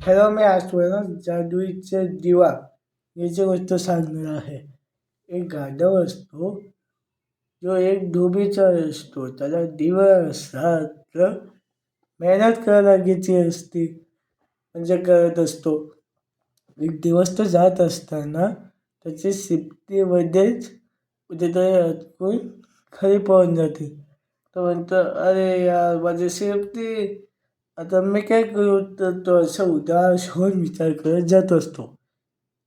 Hello मी आज तुम्हाला दिवा. याची गोष्ट सांगणार आहे एक गाढव असतो जो एक डोबीचा असतो. त्याला दिवा असतात मेहनत करायला लागायची असते म्हणजे करत असतो. एक दिवस तो जात असताना त्याची सिपटीमध्येच कुठेतरी अटकून खाली पळून जाते. तो म्हणतो अरे यार माझी सेफ्टी आता मी काय करू तर तो असं उदास होऊन विचार करत जात असतो.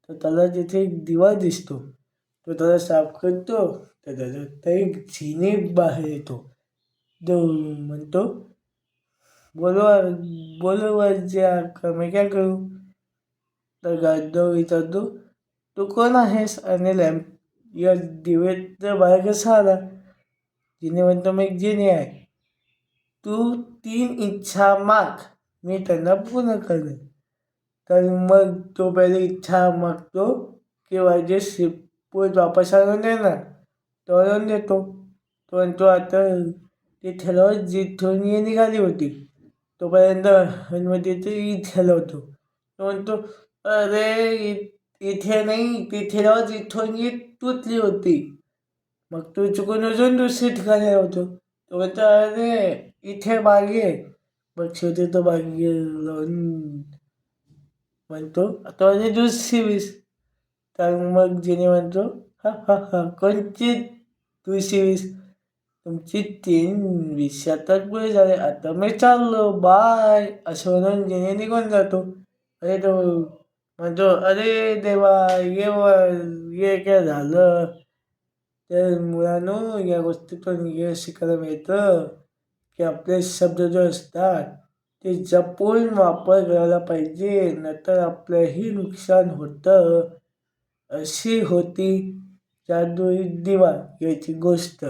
तर त्याला तिथे एक दिवा दिसतो तो त्याला साफ करतो तर त्याच्यात एक जिनी बाहेर येतो. जो म्हणतो बोलवा बोलवा ज्या मी काय करू? तर गाढव विचारतो तू कोण आहेस? आणि लॅम्प या दिवेच्या बाहेर कसा आला. जिने म्हणतो मी एक जिनी आहे. तू तीन इच्छा माग. मी त्यांना पूर्ण करेन. तर मग तो पहिले इच्छा मागतो किंवा जे शिपूर वापस आणून देणार. तो आणून देतो. तो आता तिथल्यावर जिथून ये निघाली होती. तोपर्यंत हनुमतीचं ईद ठेलवतो तो म्हणतो अरे इथे नाही ती ठेलावर जिथून ये तुटली होती. मग तू चुकून अजून दुसरी ठिकाणी होतो. तो म्हणतो अरे इथे मागे. मग शेवटी तो मागे लावून म्हणतो आता म्हणजे दुसरी वीस तर मग जिने म्हणतो हा हा हा कोणची दुसरी वीस तुमची तीन वीस आता पुढे झाले. आता मी चाललो. बाय. असं म्हणून जिने निघून जातो. अरे तो म्हणतो अरे देवा ये वर ये काय झालं? तर मुलांनो या गोष्टीतून हे शिकायला मिळतं की आपले शब्द जो असतात ते जपून वापर करायला पाहिजे नंतर आपलंही नुकसान होतं अशी होती जादुई दिवा याची गोष्ट